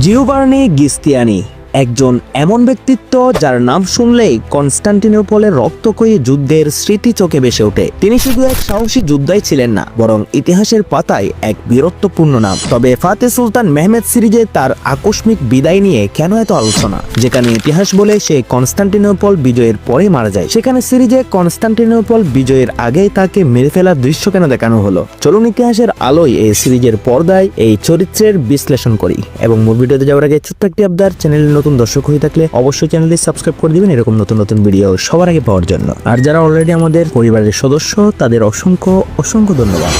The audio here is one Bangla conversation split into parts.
জিওবার্নি গিস্তিয়ানি একজন এমন ব্যক্তিত্ব যার নাম শুনলেই কনস্টান্টিনোপলের রক্তকয়ী যুদ্ধের স্মৃতি চোখে ভেসে ওঠে। তিনি শুধু এক সাহসী যোদ্ধাই ছিলেন না, বরং ইতিহাসের পাতায় এক বীরত্বপূর্ণ নাম। তবে ফাতে সুলতান মেহমেদ সিরিজে তার আকস্মিক বিদায় নিয়ে কেন এত আলোচনা? যেখানে ইতিহাস বলে সে কনস্টান্টিনোপল বিজয়ের পরে মারা যায়। সেখানে সিরিজে কনস্টান্টিনোপল বিজয়ের আগেই তাকে মেরে ফেলার দৃশ্য কেন দেখানো হলো? চলুন ইতিহাসের আলোয় এই সিরিজের পর্দায় এই চরিত্রের বিশ্লেষণ করি। এবং মূল ভিডিওতে যাওয়ার আগে ছোট্ট একটি আবদার চ্যানেলের নতুন দর্শক হয়ে থাকলে অবশ্যই চ্যানেলটি সাবস্ক্রাইব করে দিবেন। এরকম নতুন নতুন ভিডিও সবার আগে পাওয়ার জন্য। আর যারা অলরেডি আমাদের পরিবারের সদস্য, তাদের অসংখ্য অসংখ্য ধন্যবাদ।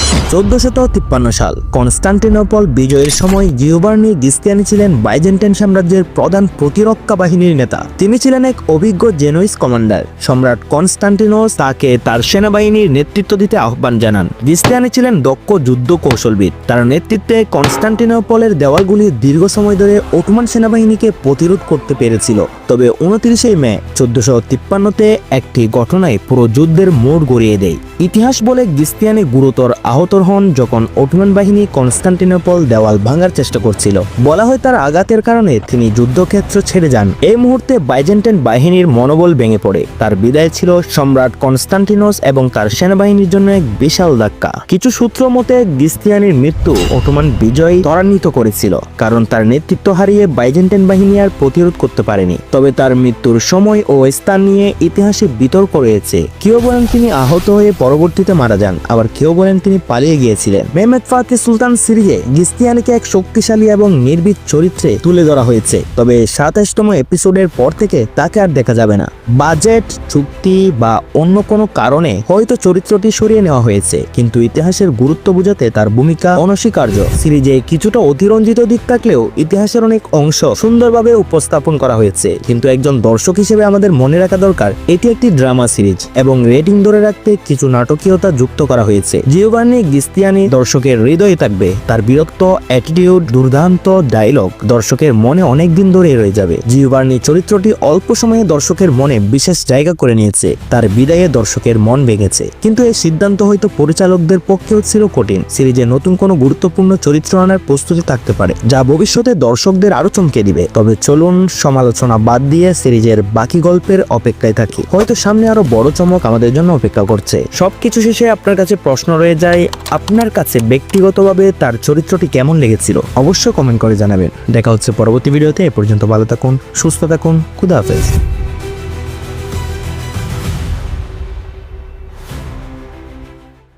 তিপ্পান্ন সাল, কনস্টান্টিনোপল বিজয়ের সময় জিওবার্নি গিস্তিয়ানি ছিলেন বাইজেন্টাইন সাম্রাজ্যের প্রধান প্রতিরক্ষা বাহিনীর নেতা। তিনি ছিলেন এক অভিজ্ঞ জেনুইস কমান্ডার। সম্রাট কনস্টান্টিনোস তাকে তার সেনাবাহিনীর নেতৃত্ব দিতে আহ্বান জানান। গিস্তিয়ানি ছিলেন দক্ষ যুদ্ধ কৌশলবিদ। তার নেতৃত্বে কনস্টান্টিনোপলের দেওয়ালগুলি দীর্ঘ সময় ধরে ওটমান সেনাবাহিনীকে প্রতিরোধ করতে পেরেছিল। তবে উনত্রিশে মে চোদ্দশো তিপ্পান্নতে একটি ঘটনায় পুরো যুদ্ধের মোড় গড়িয়ে দেয়। ইতিহাস বলে গিস্তিয়ানি গুরুতর আহত হন যখন ওটমান বাহিনী কনস্টান্টিনোপল দেওয়াল ভাঙার চেষ্টা করছিল। বলা হয় তার আঘাতের কারণে তিনি যুদ্ধক্ষেত্র ছেড়ে যান। এই মুহূর্তে বাইজেন্টাইন বাহিনীর মনোবল ভেঙে পড়ে। তার বিদায় ছিল সম্রাট কনস্টান্টিনোস এবং তার সেনাবাহিনীর জন্য এক বিশাল ধাক্কা। কিছু সূত্র মতে গিস্তিয়ানির মৃত্যু ওটমান বিজয় ত্বরান্বিত করেছিল, কারণ তার নেতৃত্ব হারিয়ে বাইজেন্টাইন বাহিনী আর প্রতিরোধ করতে পারেনি। তবে তার মৃত্যুর সময় ও স্থান নিয়ে ইতিহাসে বিতর্ক রয়েছে। কেউ বলেন তিনি আহত হয়ে পরবর্তীতে মারা যান। আবার কেউ বলেন তিনি পালিয়ে গিয়েছিলেন। মেহমেদ ফাতে সুলতান সিরিজে গিস্তিয়ানিকে এক শক্তিশালী এবং নির্ভীক চরিত্রে তুলে ধরা হয়েছে। তবে সাতাশতম এপিসোডের পর থেকে তাকে আর দেখা যাবে না। বাজেট, চুক্তি বা অন্য কোনো কারণে হয়তো চরিত্রটি সরিয়ে নেওয়া হয়েছে। কিন্তু ইতিহাসের গুরুত্ব বোঝাতে তার ভূমিকা অনস্বীকার্য। সিরিজে কিছুটা অতিরঞ্জিত দিক থাকলেও ইতিহাসের অনেক অংশ সুন্দরভাবে উপস্থাপন করা হয়েছে। কিন্তু একজন দর্শক হিসেবে আমাদের মনে রাখা দরকার, এটি একটি ড্রামা সিরিজ এবং রেটিং ধরে রাখতে কিছু নাটকীয়তা যুক্ত করা হয়েছে। জিওবার্নি গিস্তিয়ানি দর্শকের হৃদয়ে থাকবে। তার বিরক্ত অ্যাটিটিউড দুর্দান্ত ডায়লগ দর্শকের মনে অনেক দিন ধরে রয়ে যাবে। জিওবার্নি চরিত্রটি অল্প সময়ে দর্শকের মনে বিশেষ জায়গা করে নিয়েছে। তার বিদায়ে দর্শকের মন ভেঙেছে। কিন্তু এই সিদ্ধান্ত হয়তো পরিচালকদের পক্ষেও ছিল কঠিন। সিরিজে নতুন কোনো গুরুত্বপূর্ণ চরিত্র আনার প্রস্তুতি থাকতে পারে, যা ভবিষ্যতে দর্শকদের আরও চমকে দিবে। তবে চলুন, সমালোচনা বাদ দিয়ে সিরিজের বাকি গল্পের অপেক্ষায় থাকি। হয়তো সামনে আরও বড় চমক আমাদের জন্য অপেক্ষা করছে। সবকিছু শেষে আপনার কাছে প্রশ্ন রয়ে যায়, আপনার কাছে ব্যক্তিগতভাবে তার চরিত্রটি কেমন লেগেছিল? অবশ্যই কমেন্ট করে জানাবেন। দেখা হচ্ছে পরবর্তী ভিডিওতে, এ পর্যন্ত ভালো থাকুন, সুস্থ থাকুন, খুদা হাফেজ।